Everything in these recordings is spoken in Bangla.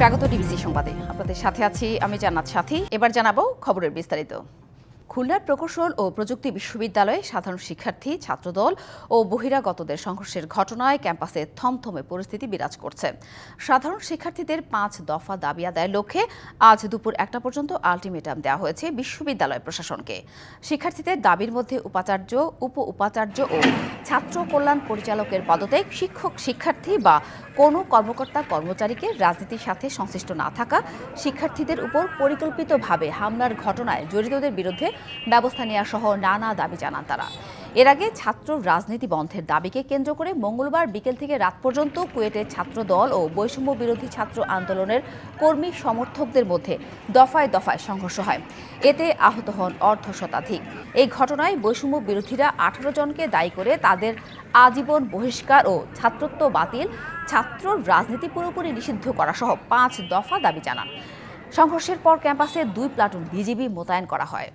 স্বাগত ডিবিসি সংবাদে। আপনাদের সাথে আছি আমি জান্নাত সাথী। এবার জানাব খবরের বিস্তারিত। খুলনার প্রকৌশল ও প্রযুক্তি বিশ্ববিদ্যালয়ে সাধারণ শিক্ষার্থী, ছাত্রদল ও বহিরাগতদের সংঘর্ষের ঘটনায় ক্যাম্পাসে থমথমে পরিস্থিতি বিরাজ করছে। সাধারণ শিক্ষার্থীদের পাঁচ দফা দাবি আদায়ের লক্ষ্যে আজ দুপুর একটা পর্যন্ত আলটিমেটাম দেওয়া হয়েছে বিশ্ববিদ্যালয় প্রশাসনকে। শিক্ষার্থীদের দাবির মধ্যে উপাচার্য উপ উপাচার্য ও ছাত্র কল্যাণ পরিচালকের পদত্যাগ শিক্ষক, শিক্ষার্থী বা কোনো কর্মকর্তা কর্মচারীকে রাজনীতির সাথে সংশ্লিষ্ট না থাকা শিক্ষার্থীদের উপর পরিকল্পিতভাবে হামলার ঘটনায় জড়িতদের বিরুদ্ধে ব্যবস্থা নেওয়া সহ নানা দাবি জানান তারা। এর আগে ছাত্র রাজনীতি বন্ধের দাবিকে কেন্দ্র করে মঙ্গলবার বিকেল থেকে রাত পর্যন্ত কুয়েটের ছাত্র দল ও বৈষম্য বিরোধী ছাত্র আন্দোলনের কর্মী সমর্থকদের মধ্যে দফায় দফায় সংঘর্ষ হয়। এতে আহত হন অর্ধ শতাধিক। এই ঘটনায় বৈষম্য বিরোধীরা আঠারো জনকে দায়ী করে তাদের আজীবন বহিষ্কার ও ছাত্রত্ব বাতিল ছাত্র রাজনীতি পুরোপুরি নিষিদ্ধ করা সহ পাঁচ দফা দাবি জানান। সংঘর্ষের পর ক্যাম্পাসে দুই প্লাটুন বিজিবি মোতায়েন করা হয়।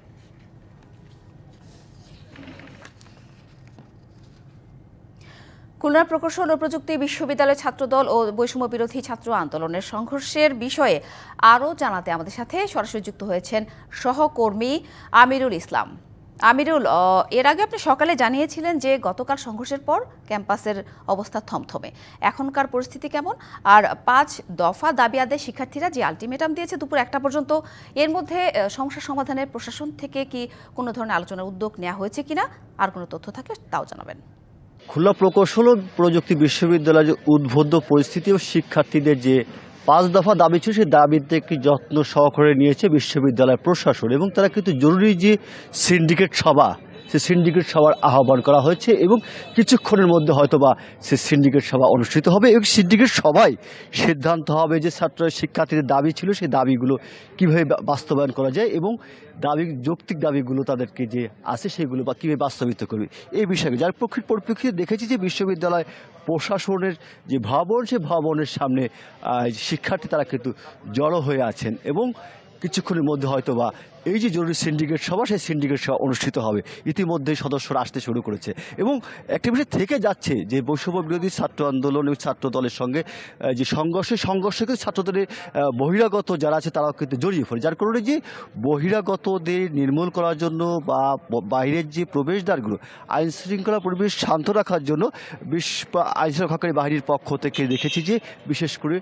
খুলনা প্রকৌশল ও প্রযুক্তি বিশ্ববিদ্যালয়ের ছাত্রদল ও বৈষম্য বিরোধী ছাত্র আন্দোলনের সংঘর্ষের বিষয়ে আরও জানাতে আমাদের সাথে সরাসরি যুক্ত হয়েছেন সহকর্মী আমিরুল ইসলাম। আমিরুল এর আগে আপনি সকালে জানিয়েছিলেন যে গতকাল সংঘর্ষের পর ক্যাম্পাসের অবস্থা থমথমে। এখনকার পরিস্থিতি কেমন? আর পাঁচ দফা দাবি আদায় শিক্ষার্থীরা যে আলটিমেটাম দিয়েছে দুপুর একটা পর্যন্ত, এর মধ্যে সমস্যা সমাধানের প্রশাসন থেকে কি কোনো ধরনের আলোচনার উদ্যোগ নেওয়া হয়েছে কিনা? আর কোনো তথ্য থাকলে তাও জানাবেন। খুলনা প্রকৌশল প্রযুক্তি বিশ্ববিদ্যালয়ের উদ্বুদ্ধ পরিস্থিতি ও শিক্ষার্থীদের যে পাঁচ দফা দাবি ছিল, সেই দাবিতে একটি যত্ন সহকারে নিয়েছে বিশ্ববিদ্যালয় প্রশাসন এবং তারা কিন্তু জরুরি যে সিন্ডিকেট সভা সে সিন্ডিকেট সভার আহ্বান করা হয়েছে এবং কিছুক্ষণের মধ্যে হয়তোবা সে সিন্ডিকেট সভা অনুষ্ঠিত হবে এবং সিন্ডিকেট সভায় সিদ্ধান্ত হবে যে ছাত্র শিক্ষার্থীদের দাবি ছিল সেই দাবিগুলো কীভাবে বাস্তবায়ন করা যায় এবং দাবি, যৌক্তিক দাবিগুলো তাদেরকে যে আছে সেগুলো বা কীভাবে বাস্তবিত করবে। এই বিষয়ে যার পরিপ্রেক্ষিতে দেখেছি যে বিশ্ববিদ্যালয় প্রশাসনের যে ভবন, সে ভবনের সামনে শিক্ষার্থী তারা কিন্তু জড়ো হয়ে আছেন এবং কিছুক্ষণের মধ্যে হয়তো বা এই যে জরুরি সিন্ডিকেট সভা, সেই সিন্ডিকেট সভা অনুষ্ঠিত হবে। ইতিমধ্যে সদস্যরা আসতে শুরু করেছে। এবং একটি বিষয় থেকে যাচ্ছে যে বৈষম্য বিরোধী ছাত্র আন্দোলন এবং ছাত্র দলের সঙ্গে যে সংঘর্ষ সংঘর্ষে কিন্তু ছাত্রদলের বহিরাগত যারা আছে তারাও কিন্তু জড়িয়ে পড়ে। যার কারণে যে বহিরাগতদের নির্মূল করার জন্য বা বাইরের যে প্রবেশদ্বারগুলো, আইন শৃঙ্খলা পরিবেশ শান্ত রাখার জন্য বিশ্ব আইন শৃঙ্খলাকারী বাহিনীর পক্ষ থেকে দেখেছি যে বিশেষ করে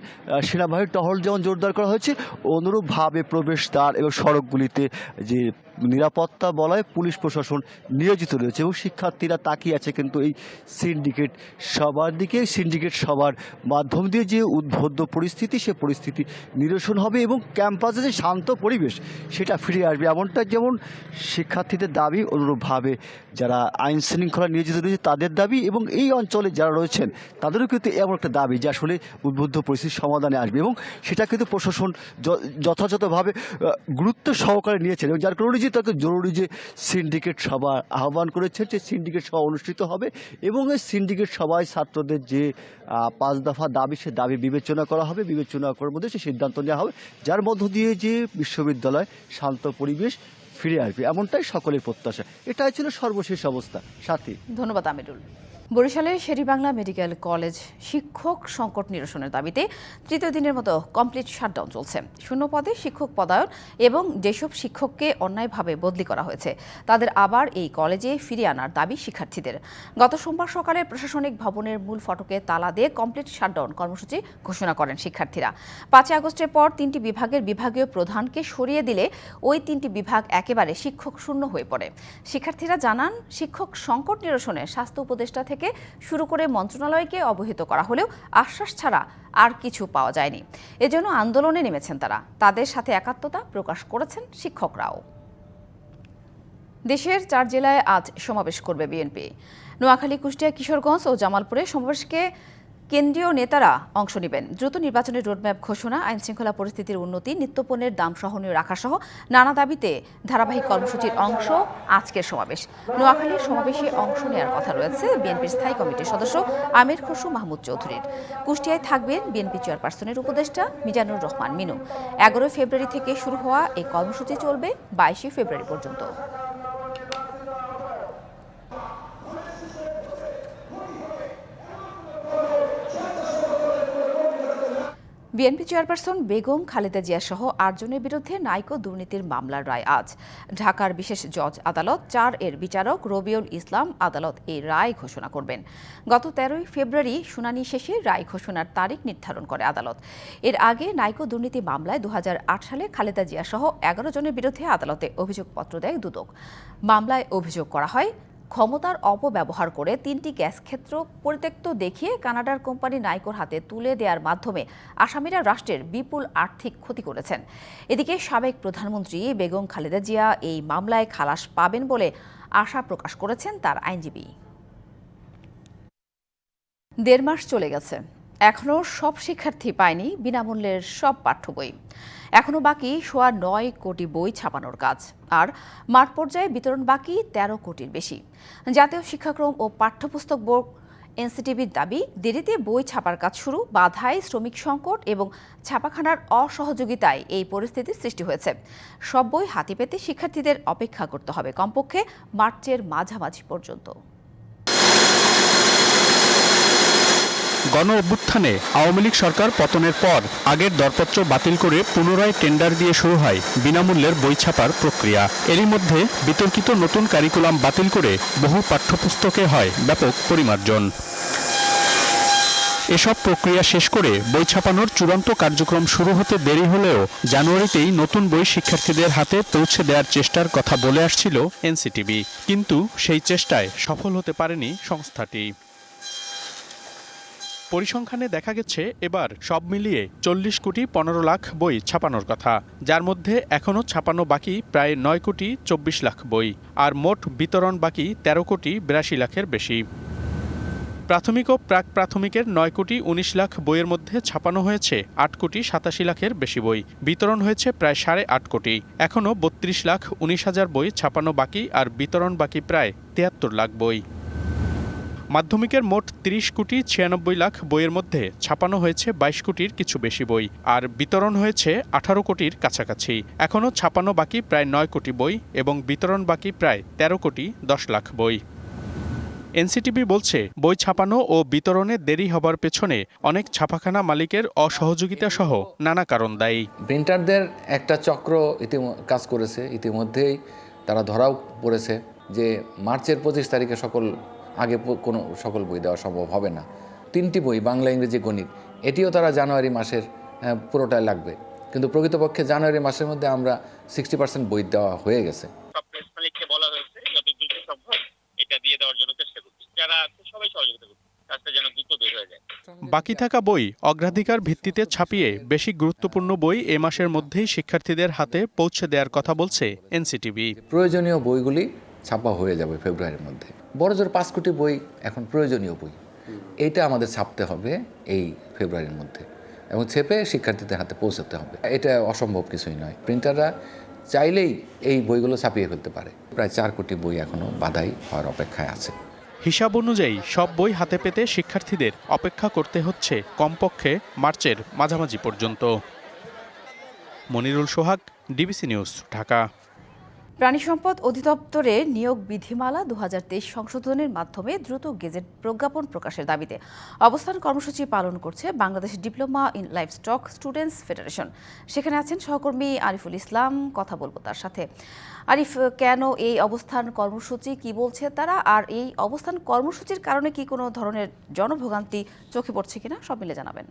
সেনাবাহিনীর টহল যেমন জোরদার করা হয়েছে, অনুরূপভাবে প্রবেশদ্বার এবং সড়কগুলিতে যে নিরাপত্তা বলয় পুলিশ প্রশাসন নিয়োজিত রয়েছে এবং শিক্ষার্থীরা তাকিয়ে আছে কিন্তু এই সিন্ডিকেট সবার দিকে সিন্ডিকেট সবার মাধ্যম দিয়ে যে উদ্বুদ্ধ পরিস্থিতি, সে পরিস্থিতি নিরসন হবে এবং ক্যাম্পাসে যে শান্ত পরিবেশ, সেটা ফিরে আসবে। এমনটা যেমন শিক্ষার্থীদের দাবি, অনুরূপভাবে যারা আইন শৃঙ্খলা নিয়োজিত রয়েছে, তাদের দাবি এবং এই অঞ্চলে যারা রয়েছেন, তাদেরও কিন্তু এমন একটা দাবি যে আসলে উদ্বুদ্ধ পরিস্থিতির সমাধানে আসবে এবং সেটা কিন্তু প্রশাসন যথাযথভাবে গুরুত্ব সহকারে নিয়েছেন এবং যার কারণে যে তাকে জরুরি যে সিন্ডিকেট সভা আহ্বান করেছে, যে সিন্ডিকেট সভা অনুষ্ঠিত হবে এবং এই সিন্ডিকেট সভায় ছাত্রদের যে পাঁচ দফা দাবি, সে দাবি বিবেচনা করা হবে। বিবেচনা করার মধ্যে সে সিদ্ধান্ত নেওয়া হবে, যার মধ্য দিয়ে যে বিশ্ববিদ্যালয় শান্ত পরিবেশ ফিরে আসবে। এমনটাই সকলের প্রত্যাশা। এটাই ছিল সর্বশেষ অবস্থা। সাথী। ধন্যবাদ, আমিরুল। বরিশালের শেরিবাংলা মেডিকেল কলেজ শিক্ষক সংকট নিরসনের দাবিতে তৃতীয় দিনের মতো কমপ্লিট শাটডাউন চলছে। শূন্য পদে শিক্ষক পদায়ন এবং যেসব শিক্ষককে অন্যায়ভাবে বদলি করা হয়েছে, তাদের আবার এই কলেজে ফিরিয়ে আনার দাবি শিক্ষার্থীদের। গত সোমবার সকালে প্রশাসনিক ভবনের মূল ফটকে তালা দিয়ে কমপ্লিট শাটডাউন কর্মসূচি ঘোষণা করেন শিক্ষার্থীরা। পাঁচই আগস্টের পর তিনটি বিভাগের বিভাগীয় প্রধানকে সরিয়ে দিলে ওই তিনটি বিভাগ একেবারে শিক্ষক শূন্য হয়ে পড়ে। শিক্ষার্থীরা জানান, শিক্ষক সংকট নিরসনে স্বাস্থ্য উপদেষ্টা থেকে শুরু করে মন্ত্রণালয়কে অবহিত করা হলেও আশ্বাস ছাড়া আর কিছু পাওয়া যায়নি। এজন্য আন্দোলনে নেমেছেন তারা। তাদের সাথে একাত্মতা প্রকাশ করেছেন শিক্ষকরাও। দেশের চার জেলায় আজ সমাবেশ করবে বিএনপি। নোয়াখালী, কুষ্টিয়া, কিশোরগঞ্জ ও জামালপুরে সমাবেশকে কেন্দ্রীয় নেতারা অংশ নেবেন। দ্রুত নির্বাচনের রোডম্যাপ ঘোষণা আইন শৃঙ্খলা পরিস্থিতির উন্নতি, নিত্যপণ্যের দাম সহনীয় রাখা সহ নানা দাবিতে ধারাবাহিক কর্মসূচির অংশ আজকের সমাবেশ। নোয়াখালীর সমাবেশে অংশ নেওয়ার কথা রয়েছে বিএনপির স্থায়ী কমিটির সদস্য আমির খসরু মাহমুদ চৌধুরীর। কুষ্টিয়ায় থাকবেন বিএনপি চেয়ারপারসনের উপদেষ্টা মিজানুর রহমান মিনু। এগারোই ফেব্রুয়ারি থেকে শুরু হওয়া এই কর্মসূচি চলবে বাইশে ফেব্রুয়ারি পর্যন্ত। বিএনপি চেয়ারপারসন বেগম খালেদা জিয়া সহ আটজনের বিরুদ্ধে নাইকো দুর্নীতির মামলার রায় আজ। ঢাকার বিশেষ জজ আদালত চার এর বিচারক রবিউল ইসলাম আদালত এই রায় ঘোষণা করবেন। গত তেরোই ফেব্রুয়ারি শুনানি শেষে রায় ঘোষণার তারিখ নির্ধারণ করে আদালত। এর আগে নাইকো দুর্নীতি মামলায় দু হাজার আট সালে খালেদা জিয়া সহ এগারো জনের বিরুদ্ধে আদালতে অভিযোগপত্র দেয় দুদক। মামলায় অভিযোগ করা হয় ক্ষমতার অপব্যবহার করে তিনটি গ্যাস ক্ষেত্র পরিত্যক্ত দেখিয়ে কানাডার কোম্পানি নাইকোর হাতে তুলে দেওয়ার মাধ্যমে আসামিরা রাষ্ট্রের বিপুল আর্থিক ক্ষতি করেছেন। এদিকে সাবেক প্রধানমন্ত্রী বেগম খালেদা জিয়া এই মামলায় খালাস পাবেন বলে আশা প্রকাশ করেছেন তার আইনজীবী। দেড় মাস চলে গেছে। এখনও সব শিক্ষার্থী পায়নি বিনামূল্যের সব পাঠ্য বই। এখনও বাকি সোয়া নয় কোটি বই ছাপানোর কাজ। আর মাঠ পর্যায়ে বিতরণ বাকি তেরো কোটির বেশি। জাতীয় শিক্ষাক্রম ও পাঠ্যপুস্তক বোর্ড এনসিটিভির দাবি, দেরিতে বই ছাপার কাজ শুরু, বাধায় শ্রমিক সংকট এবং ছাপাখানার অসহযোগিতায় এই পরিস্থিতির সৃষ্টি হয়েছে। সব বই হাতে পেতে শিক্ষার্থীদের অপেক্ষা করতে হবে। কমপক্ষে মার্চের মাঝামাঝি পর্যন্ত। গণ অভ্যুত্থানে আওয়ামী লীগ সরকার পতনের পর আগের দরপত্র বাতিল করে পুনরায় টেন্ডার দিয়ে শুরু হয় বিনামূল্যের বই ছাপার প্রক্রিয়া। এরই মধ্যে বিতর্কিত নতুন কারিকুলাম বাতিল করে বহু পাঠ্যপুস্তকে হয় ব্যাপক পরিমার্জন। এসব প্রক্রিয়া শেষ করে বই ছাপানোর চূড়ান্ত কার্যক্রম শুরু হতে দেরি হলেও জানুয়ারিতেই নতুন বই শিক্ষার্থীদের হাতে পৌঁছে দেওয়ার চেষ্টার কথা বলে আসছিল এনসিটিভি। কিন্তু সেই চেষ্টায় সফল হতে পারেনি সংস্থাটি। পরিসংখ্যানে দেখা গেছে, এবার সব মিলিয়ে চল্লিশ কোটি পনেরো লাখ বই ছাপানোর কথা। যার মধ্যে এখনও ছাপানো বাকি প্রায় নয় কোটি চব্বিশ লাখ বই, আর মোট বিতরণ বাকি তেরো কোটি বিরাশি লাখের বেশি। প্রাথমিক ও প্রাক প্রাথমিকের নয় কোটি উনিশ লাখ বইয়ের মধ্যে ছাপানো হয়েছে আট কোটি সাতাশি লাখের বেশি বই। বিতরণ হয়েছে প্রায় সাড়ে আট কোটি। এখনও বত্রিশ লাখ উনিশ হাজার বই ছাপানো বাকি, আর বিতরণ বাকি প্রায় তিয়াত্তর লাখ বই। মাধ্যমিকের মোট তিরিশ কোটি ছিয়ানব্বই লাখ বইয়ের মধ্যে ছাপানো হয়েছে বাইশ কোটির কিছু বেশি বই, আর বিতরণ হয়েছে আঠারো কোটির কাছাকাছি। এখনও ছাপানো বাকি প্রায় নয় কোটি বই এবং বিতরণ বাকি প্রায় তেরো কোটি দশ লাখ বই। এনসিটিভি বলছে, বই ছাপানো ও বিতরণে দেরি হবার পেছনে অনেক ছাপাখানা মালিকের অসহযোগিতা সহ নানা কারণ দায়ী। প্রিন্টারদের একটা চক্র ইতি কাজ করেছে। ইতিমধ্যেই তারা ধরাও পড়েছে যে মার্চের পঁচিশ তারিখে সকল আগে কোনো সকল বই দেওয়া সম্ভব হবে না। তিনটি বই বাংলা ইংরেজি গণিত এটিও তারা জানুয়ারি মাসের পুরোটাই লাগবে। কিন্তু প্রকৃতপক্ষে জানুয়ারি মাসের মধ্যে আমরা সিক্সটি পার্সেন্ট বই দেওয়া হয়ে গেছে। সব প্রেস মালিককে বলা হয়েছে যত দ্রুত সম্ভব এটা দিয়ে দেওয়ার জন্য চেষ্টা করছি। যারা সবাই সহযোগিতা করছে কাজটা যেন দ্রুত বের হয়ে যায়। বাকি থাকা বই অগ্রাধিকার ভিত্তিতে ছাপিয়ে বেশি গুরুত্বপূর্ণ বই এ মাসের মধ্যেই শিক্ষার্থীদের হাতে পৌঁছে দেওয়ার কথা বলছে এনসিটিভি। প্রয়োজনীয় বইগুলি ছাপা হয়ে যাবে ফেব্রুয়ারির মধ্যে। বড় জোর পাঁচ কোটি বই, এখন প্রয়োজনীয় বই। এটা আমাদের ছাপতে হবে এই ফেব্রুয়ারির মধ্যে এবং ছেপে শিক্ষার্থীদের হাতে পৌঁছাতে হবে। এটা অসম্ভব কিছুই নয়। প্রিন্টাররা চাইলেই এই বইগুলো ছাপিয়ে ফেলতে পারে। প্রায় চার কোটি বই এখনও বাধাই হওয়ার অপেক্ষায় আছে। হিসাব অনুযায়ী সব বই হাতে পেতে শিক্ষার্থীদের অপেক্ষা করতে হচ্ছে কমপক্ষে মার্চের মাঝামাঝি পর্যন্ত। Monirul Sohag, DBC news, Dhaka. প্রাণী সম্পদ অধিদপ্তরে নিয়োগ বিধিমালা দু হাজার তেইশ সংশোধনের মাধ্যমে দ্রুত গেজেট প্রজ্ঞাপন প্রকাশের দাবিতে অবস্থান কর্মসূচি পালন করছে Bangladesh diploma in livestock students federation. সেখানে আছেন সহকর্মী আরিফুল ইসলাম, কথা বলব তার সাথে। আরিফ, কেন এই অবস্থান কর্মসূচি কি বলছে তারা? আর এই অবস্থান কর্মসূচির কারণে কি কোনো ধরনের জনভোগান্তি চোখে পড়ছে কিনা সব মিলে জানাবেন।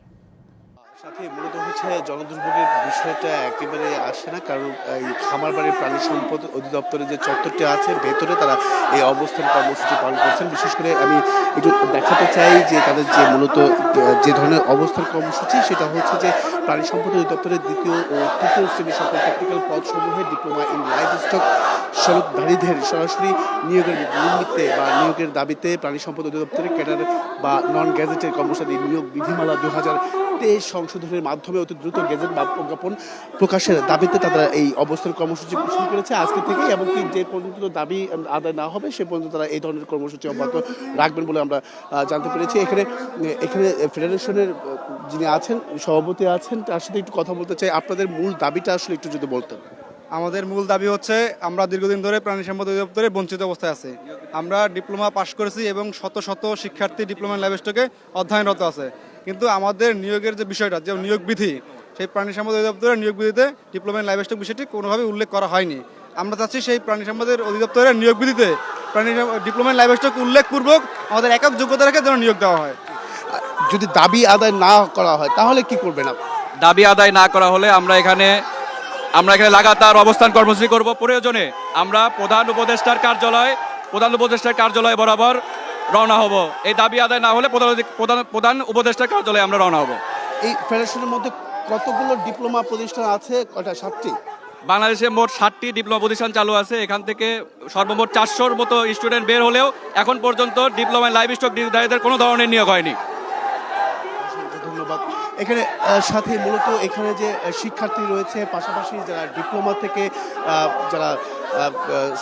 সাথে মূলত হচ্ছে জনদুর্ভোগের বিষয়টা একেবারে আসে না, কারণ এই খামার বাড়ির প্রাণী সম্পদ অধিদপ্তরের যে চত্বরটি আছে, ভেতরে তারা এই অবস্থান কর্মসূচি পালন করছেন। বিশেষ করে আমি একটু দেখাতে চাই যে তাদের যে মূলত, যে ধরনের অবস্থান কর্মসূচি, সেটা হচ্ছে যে প্রাণী সম্পদ অধিদপ্তরের দ্বিতীয় ও তৃতীয় শ্রেণির সকল টেকনিক্যাল পদসমূহে ডিপ্লোমা ইন লাইফ স্টক সড়কধারীদের সরাসরি নিয়োগের নিমিত্তে বা নিয়োগের দাবিতে প্রাণী সম্পদ অধিদপ্তরে ক্যাডার বা নন গ্যাজেটের কর্মচারী নিয়োগ বিধিমালা দু হাজার তেইশ সংশোধনের মাধ্যমে অতি দ্রুত গেজেট বা প্রজ্ঞাপন প্রকাশের দাবিতে তারা এই অবস্থান কর্মসূচি শুরু করেছে। আজকে থেকেই এমনকি যে পর্যন্ত দাবি আদায় না হবে, সে পর্যন্ত তারা এই ধরনের কর্মসূচি অব্যাহত রাখবেন বলে আমরা জানতে পেরেছি। এখানে এখানে ফেডারেশনের যিনি আছেন, সভাপতি আছেন, তার সাথে একটু কথা বলতে চাই। আপনাদের মূল দাবিটা আসলে একটু যদি বলতেন। আমাদের মূল দাবি হচ্ছে, আমরা দীর্ঘদিন ধরে প্রাণী সম্পদ অধিদপ্তরে বঞ্চিত অবস্থায় আছে। আমরা ডিপ্লোমা পাশ করেছি এবং শত শত শিক্ষার্থী ডিপ্লোমা লাইভ স্টকে অধ্যয়নরত আছে। কিন্তু আমাদের নিয়োগের যে বিষয়টা যে নিয়োগ বিধি সেই প্রাণী সম্পদ অধিদপ্তরের নিয়োগ বিধিতে ডিপ্লোমা ইন লাইভ স্টক বিষয়টি কোনোভাবে উল্লেখ করা হয়নি। আমরা চাচ্ছি সেই প্রাণী সম্পদের অধিদপ্তরের নিয়োগ বিধিতে প্রাণী ডিপ্লোমা ইন লাইভ স্টক উল্লেখপূর্বক আমাদের একক যোগ্যতা রেখে যেন নিয়োগ দেওয়া হয়। যদি দাবি আদায় না করা হয় তাহলে কি করবেন আপনি? দাবি আদায় না করা হলে আমরা এখানে আমরা এখানে লাগাতার অবস্থান কর্মসূচি করব। প্রয়োজনে আমরা প্রধান উপদেষ্টার কার্যালয় প্রধান উপদেষ্টার কার্যালয় বরাবর রওনা হব। এই দাবি আদায় না হলে প্রধান প্রধান কার্যালয়ে আমরা রওনা হব। এই ফেডারেশনের মধ্যে কতগুলো ডিপ্লোমা প্রতিষ্ঠান আছে? কয়টা? সাতটি। বাংলাদেশে মোট ষাটটি ডিপ্লোমা প্রতিষ্ঠান চালু আছে। এখান থেকে সর্বমোট চারশোর মতো স্টুডেন্ট বের হলেও এখন পর্যন্ত ডিপ্লোমা লাইভ স্টক ডিগ্রিধারীদের কোনো ধরনের নিয়োগ হয়নি। ধন্যবাদ। এখানে সাথে মূলত এখানে যে শিক্ষার্থী রয়েছে পাশাপাশি যারা ডিপ্লোমা থেকে যারা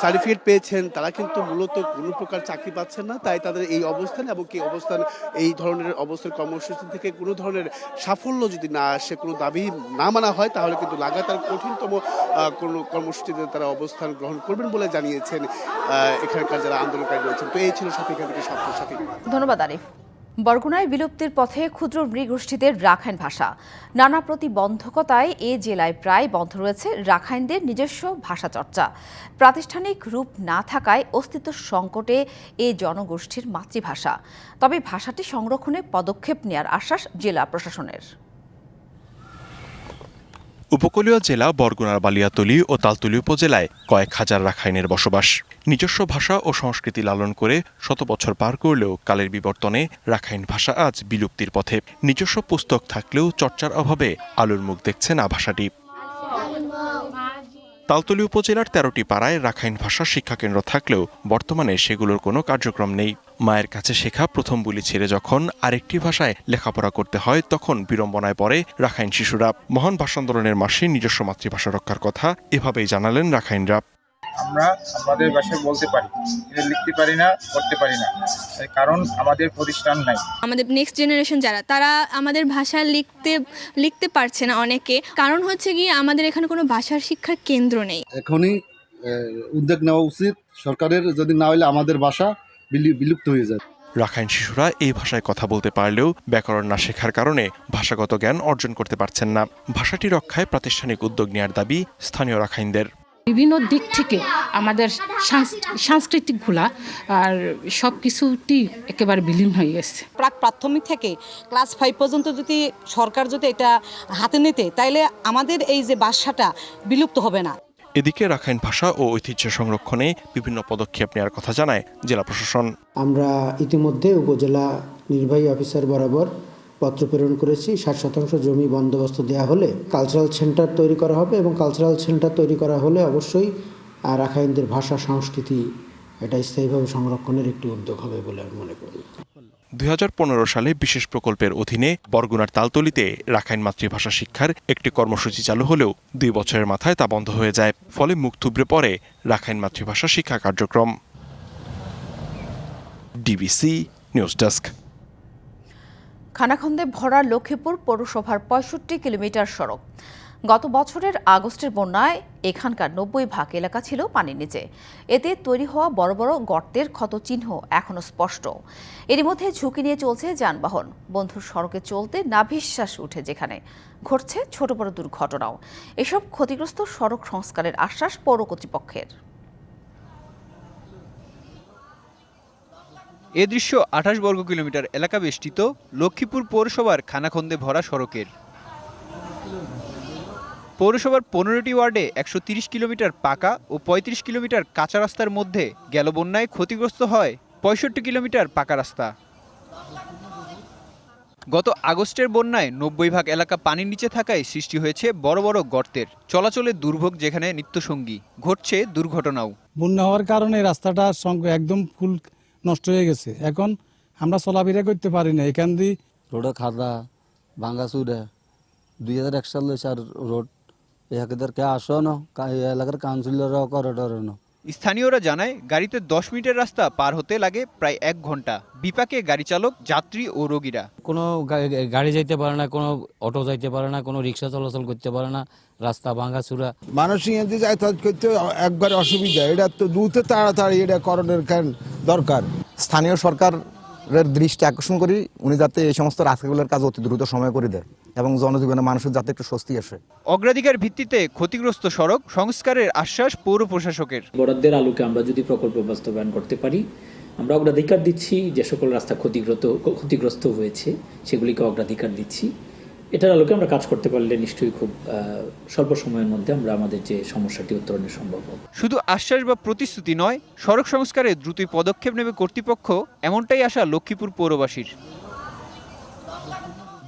সার্টিফিকেট পেয়েছেন, তারা কিন্তু মূলত কোনো প্রকার চাকরি পাচ্ছেন না, তাই তাদের এই অবস্থান এবং কি অবস্থান, এই ধরনের অবস্থান কর্মসূচি থেকে কোনো ধরনের সাফল্য যদি না আসে, কোনো দাবি না মানা হয়, তাহলে কিন্তু লাগাতার কঠিনতম কোনো কর্মসূচিতে তারা অবস্থান গ্রহণ করবেন বলে জানিয়েছেন এখানকার যারা আন্দোলনকারী রয়েছেন। তো এই ছিল সাথে এখান থেকে সাথে ধন্যবাদ, আরিফ। বরগুনায় বিলুপ্তির পথে ক্ষুদ্র নৃগোষ্ঠীদের রাখাইন ভাষা। নানা প্রতিবন্ধকতায় এ জেলায় প্রায় বন্ধ রয়েছে রাখাইনদের নিজস্ব ভাষা চর্চা প্রাতিষ্ঠানিক রূপ না থাকায় অস্তিত্ব সংকটে এ জনগোষ্ঠীর মাতৃভাষা। তবে ভাষাটি সংরক্ষণে পদক্ষেপ নেয়ার আশ্বাস জেলা প্রশাসনের। উপকূলীয় জেলা বরগুনার বালিয়াতলি ও তালতলী উপজেলায় কয়েক হাজার রাখাইনের বসবাস। নিজস্ব ভাষা ও সংস্কৃতি লালন করে শত বছর পার করলেও কালের বিবর্তনে রাখাইন ভাষা আজ বিলুপ্তির পথে। নিজস্ব পুস্তক থাকলেও চর্চার অভাবে আলোর মুখ দেখছে না ভাষাটি। তালতলী উপজেলার তেরোটি পাড়ায় রাখাইন ভাষা শিক্ষাকেন্দ্র থাকলেও বর্তমানে সেগুলোর কোনো কার্যক্রম নেই। মায়ের কাছে শেখা প্রথম বুলি ছেড়ে যখন আরেকটি ভাষায় লেখাপড়া করতে হয়, তখন বিড়ম্বনায় পড়ে রাখাইন শিশুরা। মহান ভাষা আন্দোলনের মাসে নিজস্ব মাতৃভাষা রক্ষার কথা এভাবেই জানালেন রাখাইনরা। আমরা আমাদের ভাষায় বলতে পারি কিন্তু লিখতে পারি না পড়তে পারি না। কারণ আমাদের প্রতিষ্ঠান নাই। আমাদের নেক্সট জেনারেশন যারা তারা আমাদের ভাষা লিখতে লিখতে পারছে না অনেকে। কারণ হচ্ছে গিয়ে আমাদের এখানে কোনো ভাষার শিক্ষার কেন্দ্র নেই। এখনই উদ্যোগ নেওয়া উচিত। সরকারের যদি না হলে আমাদের ভাষা বিলি- বিলুপ্ত হয়ে যায়। রাখাইন শিশুরা এই ভাষায় কথা বলতে পারলেও ব্যাকরণ না শেখার কারণে ভাষাগত জ্ঞান অর্জন করতে পারছেন না। ভাষাটি রক্ষায় প্রাতিষ্ঠানিক উদ্যোগ নেওয়ার দাবি স্থানীয় রাখাইনদের। বিভিন্ন দিক থেকে আমাদের সাংস- সাংস্কৃতিকগুলা আর সব কিছুটি একেবারে বিলীন হয়ে গেছে। প্রাক প্রাথমিক থেকে ক্লাস ফাইভ পর্যন্ত যদি সরকার যদি এটা হাতে নিতে তাইলে আমাদের এই যে ভাষাটা বিলুপ্ত হবে না। এদিকে রাখাইন ভাষা ও ঐতিহ্য সংরক্ষণে বিভিন্ন পদক্ষেপ নেওয়ার কথা জানায় জেলা প্রশাসন। আমরা ইতিমধ্যে উপজেলা নির্বাহী অফিসার বরাবর পত্র প্রেরণ করেছি। ষাট শতাংশ জমি বন্দোবস্ত দেওয়া হলে কালচারাল সেন্টার তৈরি করা হবে এবং কালচারাল সেন্টার তৈরি করা হলে অবশ্যই রাখাইনদের ভাষা, সংস্কৃতি এটা স্থায়ীভাবে সংরক্ষণের একটি উদ্যোগ হবে বলে আমি মনে করি। দু হাজার পনেরো সালে বিশেষ প্রকল্পের অধীনে বরগুনার তালতলিতে রাখাইন মাতৃভাষা শিক্ষার একটি কর্মসূচি চালু হলেও দুই বছরের মাথায় তা বন্ধ হয়ে যায়। ফলে মুখ থুবড়ে পড়ে রাখাইন মাতৃভাষা শিক্ষা কার্যক্রম। DBC news desk. খানাখন্দে ভরা লক্ষ্মীপুর পৌরসভার পঁয়ষট্টি কিলোমিটার সড়ক। গত বছরের আগস্টের বন্যায় এখানকার নব্বই ভাগ এলাকা ছিল পানির নিচে। এতে তৈরি হওয়া বড় বড় গর্তের ক্ষত চিহ্ন এখনও স্পষ্ট। এরই মধ্যে ঝুঁকি নিয়ে চলছে যানবাহন। বন্ধুর সড়কে চলতে নাভিশ্বাস উঠে যেখানে ঘটছে ছোট বড় দুর্ঘটনাও। এসব ক্ষতিগ্রস্ত সড়ক সংস্কারের আশ্বাস পৌর কর্তৃপক্ষের। এ দৃশ্য আঠাশ বর্গ কিলোমিটার এলাকা বেষ্টিত লক্ষ্মীপুর পৌরসভার খানাখন্দে ভরা সড়কের। পৌরসভার পনেরোটি ওয়ার্ডে একশো কিলোমিটার পাকা ও পঁয়ত্রিশ কিলোমিটার কাঁচা রাস্তার মধ্যে গেল বন্যায় ক্ষতিগ্রস্ত হয় পঁয়ষট্টি কিলোমিটার পাকা রাস্তা। গত আগস্টের বন্যায় নব্বই ভাগ এলাকা পানির নিচে থাকায় সৃষ্টি হয়েছে বড় বড় গর্তের চলাচলে দুর্ভোগ যেখানে নিত্যসঙ্গী। ঘটছে দুর্ঘটনাও। বন্যা হওয়ার কারণে রাস্তাটা একদম ফুল নষ্ট হয়ে গেছে। এখন আমরা চলাফেরা করতে পারি না। এখান দিয়ে রোডে খাদা, ভাঙ্গা চুরে দুই হাজার এক সাল আর রোড। কে আসো না এলাকার কাউন্সিলর করে না। স্থানীয়রা জানায় গাড়িতে দশ মিনিটের রাস্তা পার হতে লাগে প্রায় এক ঘণ্টা। বিপাকে গাড়ি চালক যাত্রী ও রোগীরা। কোনো গা- গাড়ি যাইতে পারে না কোনো অটো যাইতে পারে না কোনো রিক্সা চলাচল করতে পারে না রাস্তা ভাঙা ভাঙাচুরা মানুষ ইংরেজি যাতায়াত করতে একবার অসুবিধা। এটা তো দ্রুত তাড়াতাড়ি এটা করণের কারণ দরকার? স্থানীয় সরকার দৃষ্টি আকর্ষণ করি উনি যাতে এই সমস্ত রাস্তাগুলোর কাজ অতি দ্রুত সময় করে দেয় এবং জনজীবনে মানুষের যাতে একটু স্বস্তি আসে। অগ্রাধিকার ভিত্তিতে ক্ষতিগ্রস্ত সড়ক সংস্কারের আশ্বাস পৌর প্রশাসকের। বরাদ্দের আলোকে আমরা যদি প্রকল্প বাস্তবায়ন করতে পারি আমরা অগ্রাধিকার দিচ্ছি যে সকল রাস্তা ক্ষতিগ্রস্ত ক্ষতিগ্রস্ত হয়েছে সেগুলিকে অগ্রাধিকার দিচ্ছি। এটার আলোকে আমরা কাজ করতে পারলে নিশ্চয়ই খুব স্বল্প সময়ের মধ্যে আমরা আমাদের যে সমস্যাটি উত্তরণের সম্ভব হবে। শুধু আশ্বাস বা প্রতিশ্রুতি নয় সড়ক সংস্কারে দ্রুতই পদক্ষেপ নেবে কর্তৃপক্ষ এমনটাই আশা লক্ষ্মীপুর পৌরবাসীর।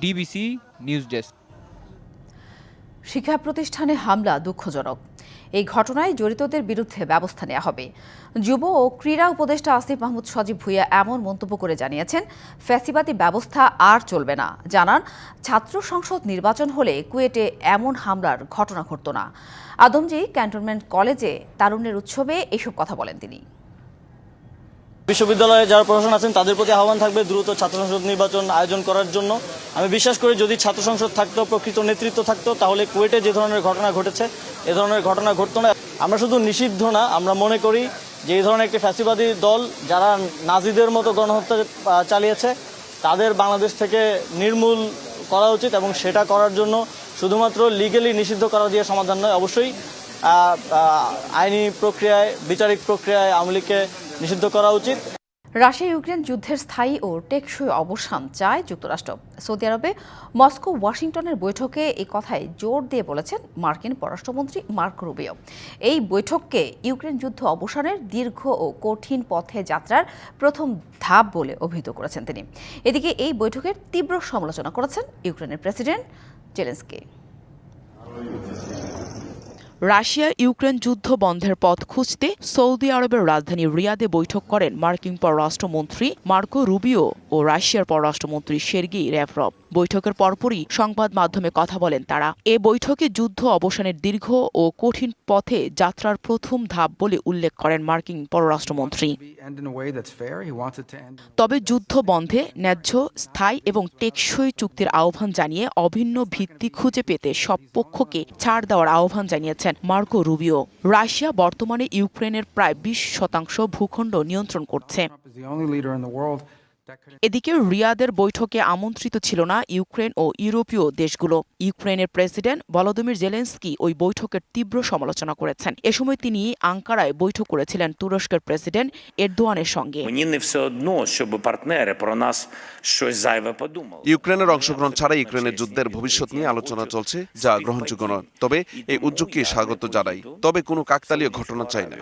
DBC news desk. শিক্ষা প্রতিষ্ঠানে হামলা দুঃখজনক। এই ঘটনায় জড়িতদের বিরুদ্ধে ব্যবস্থা নেওয়া হবে। যুব ও ক্রীড়া উপদেষ্টা আসিফ মাহমুদ সজীব ভুইয়া এমন মন্তব্য করে জানিয়েছেন, ফ্যাসিবাদী ব্যবস্থা আর চলবে না। জানান, ছাত্র সংসদ নির্বাচন হলে কুয়েটে এমন হামলার ঘটনা ঘটত না। আদমজি ক্যান্টনমেন্ট কলেজে তারুণ্যের উৎসবে এসব কথা বলেন তিনি। বিশ্ববিদ্যালয়ে যারা প্রশাসন আছেন, তাদের প্রতি আহ্বান থাকবে দ্রুত ছাত্র সংসদ নির্বাচন আয়োজন করার জন্য। আমি বিশ্বাস করি যদি ছাত্র সংসদ থাকতো, প্রকৃত নেতৃত্ব থাকতো, তাহলে কুয়েটে যে ধরনের ঘটনা ঘটেছে, এ ধরনের ঘটনা ঘটতো না। আমরা শুধু নিষিদ্ধ না, আমরা মনে করি যে এই ধরনের একটি ফ্যাসিবাদী দল যারা নাজিদের মতো গণহত্যা চালিয়েছে, তাদের বাংলাদেশ থেকে নির্মূল করা উচিত এবং সেটা করার জন্য শুধুমাত্র লিগেলি নিষিদ্ধ করা দিয়ে সমাধান নয়, অবশ্যই আইনি প্রক্রিয়ায়, বিচারিক প্রক্রিয়ায় আওয়ামী নিষিদ্ধ করা উচিত। রাশিয়া, ইউক্রেন যুদ্ধের স্থায়ী ও টেকসই অবসান চায় যুক্তরাষ্ট্র। সৌদি আরবে মস্কো, ওয়াশিংটনের বৈঠকে এই কথায় জোর দিয়ে বলেছেন মার্কিন পররাষ্ট্রমন্ত্রী মার্ক রুবিও। এই বৈঠককে ইউক্রেন যুদ্ধ অবসানের দীর্ঘ ও কঠিন পথে যাত্রার প্রথম ধাপ বলে অভিহিত করেছেন তিনি। এদিকে এই বৈঠকের তীব্র সমালোচনা করেছেন ইউক্রেনের প্রেসিডেন্ট জেলেন্সকি। রাশিয়া ইউক্রেন যুদ্ধ বন্ধের পথ খুঁজতে সৌদি আরবের রাজধানী রিয়াদে বৈঠক করেন মার্কিন পররাষ্ট্রমন্ত্রী মার্কো রুবিও। ও রাশিয়ার পররাষ্ট্রমন্ত্রী সের্গি র্যাভরভ বৈঠকের পরপরই সংবাদ মাধ্যমে কথা বলেন তারা। এ বৈঠকে যুদ্ধ অবসানের দীর্ঘ ও কঠিন পথে যাত্রার প্রথম ধাপ বলে উল্লেখ করেন মার্কিন পররাষ্ট্রমন্ত্রী। তবে যুদ্ধ বন্ধে ন্যায্য, স্থায়ী এবং টেকসই চুক্তির আহ্বান জানিয়ে অভিন্ন ভিত্তি খুঁজে পেতে সব পক্ষকে ছাড় দেওয়ার আহ্বান জানিয়েছেন মার্কো রুবিও। রাশিয়া বর্তমানে ইউক্রেনের প্রায় বিশ শতাংশ ভূখণ্ড নিয়ন্ত্রণ করছে। এদিকে রিয়াদের বৈঠকে আমন্ত্রিত ছিল না ইউক্রেন ও ইউরোপীয় দেশগুলো। ইউক্রেনের প্রেসিডেন্ট ভলোদিমির জেলেন্সকি ওই বৈঠকের তীব্র সমালোচনা করেছেন। এ সময় তিনি আঙ্কারায় বৈঠক করেছিলেন তুরস্কের প্রেসিডেন্ট এরদোয়ানের সঙ্গে। ইউক্রেনের অংশগ্রহণ ছাড়া ইউক্রেনের যুদ্ধের ভবিষ্যৎ নিয়ে আলোচনা চলছে যা গ্রহণযোগ্য নয়। তবে এই উদ্যোগকে স্বাগত জানাই। তবে কোনো কাকতালীয় ঘটনা চাই না।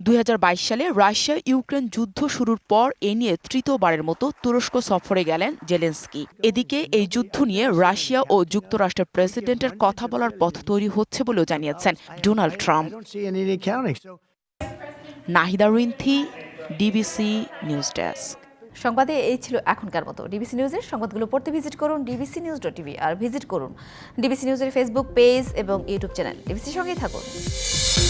দুই হাজার বাইশ সালে রাশিয়া ইউক্রেন যুদ্ধ শুরুর পর এ নিয়ে তৃতীয়বারের মতো তুরস্ক সফরে গেলেন জেলেন্সকি। এদিকে এই যুদ্ধ নিয়ে রাশিয়া ও যুক্তরাষ্ট্রের প্রেসিডেন্টের কথা বলার পথ তৈরি হচ্ছে বলেও জানিয়েছেন Donald Trump. Nahida Rinthi, DBC news desk. সংবাদে এই ছিল এখনকার মতো। ডিবিসি নিউজের সংবাদগুলো পড়তে ভিজিট করুন ডিবিসি নিউজ ডট টিভি, আর ভিজিট করুন ডিবিসি নিউজের ফেসবুক পেজ এবং ইউটিউব চ্যানেল। ডিবিসির সঙ্গেই থাকুন।